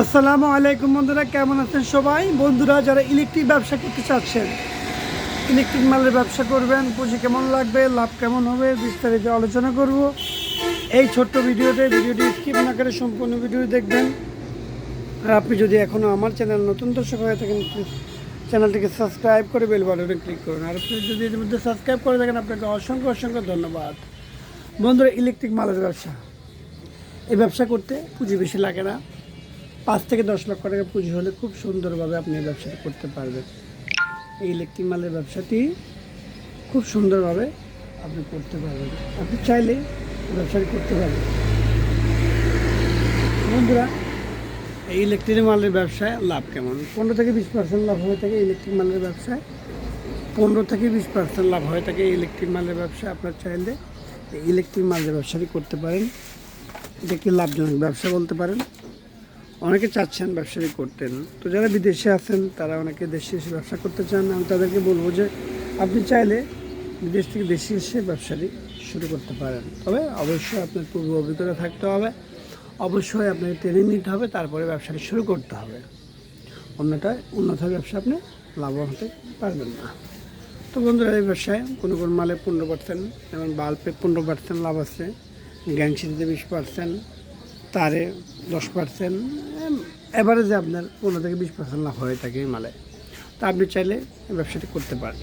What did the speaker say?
আসসালামু আলাইকুম বন্ধুরা, কেমন আছেন সবাই? বন্ধুরা, যারা ইলেকট্রিক ব্যবসা করতে চাচ্ছেন ইলেকট্রিক মালের ব্যবসা করবেন, পুঁজি কেমন লাগবে, লাভ কেমন হবে, বিস্তারিত আলোচনা করব। এই ছোট্ট ভিডিওতে, ভিডিওটি স্কিপ না করে সম্পূর্ণ ভিডিও দেখবেন। আর আপনি যদি এখনও আমার চ্যানেল নতুন দর্শক হয়ে থাকেন চ্যানেলটিকে সাবস্ক্রাইব করে বেল বাটনে ক্লিক করুন। আর আপনি যদি এর মধ্যে সাবস্ক্রাইব করে থাকেন, আপনাকে অসংখ্য অসংখ্য ধন্যবাদ। বন্ধুরা ইলেকট্রিক মালের ব্যবসা। এই ব্যবসা করতে পুঁজি বেশি লাগে না। পাঁচ থেকে দশ লক্ষ টাকা পুঁজি হলে খুব সুন্দরভাবে আপনি ব্যবসাটা করতে পারবেন। এই ইলেকট্রিক মালের ব্যবসাটি খুব সুন্দরভাবে আপনি করতে পারবেন। আপনি চাইলে ব্যবসাটি করতে পারবেন। বন্ধুরা, এই ইলেকট্রিক মালের ব্যবসায় লাভ কেমন? পনেরো থেকে বিশ পার্সেন্ট লাভ হয়ে থাকে ইলেকট্রিক মালের ব্যবসায়। পনেরো থেকে বিশ পার্সেন্ট লাভ হয়ে থাকে ইলেকট্রিক মালের ব্যবসা আপনার চাইলে ইলেকট্রিক মালের ব্যবসাটি করতে পারেন। এটা একটি লাভজনক ব্যবসা বলতে পারেন। অনেকে চাচ্ছেন ব্যবসাটি করতেন তো যারা বিদেশে আছেন, তারা অনেকে দেশে এসে ব্যবসা করতে চান। আমি তাদেরকে বলব যে, আপনি চাইলে বিদেশ থেকে দেশে এসে ব্যবসাটি শুরু করতে পারেন। তবে অবশ্যই আপনার পূর্ব অভিজ্ঞতা থাকতে হবে। অবশ্যই আপনাকে ট্রেনিং নিতে হবে, তারপরে ব্যবসাটি শুরু করতে হবে। অন্যটায় উন্নত ব্যবসা আপনি লাভবান হতে পারবেন না। তো বন্ধুরা, এই ব্যবসায় কোনো কোনো মালে পনেরো পার্সেন্ট যেমন বাল্বে পনেরো পার্সেন্ট লাভ আছে। গ্যাংসিটিতে বিশ পার্সেন্ট তারে দশ পার্সেন্ট অ্যাভারেজে আপনার পনেরো থেকে বিশ পার্সেন্ট লাভ হয়ে থাকে মালে তা আপনি চাইলে ব্যবসাটি করতে পারেন।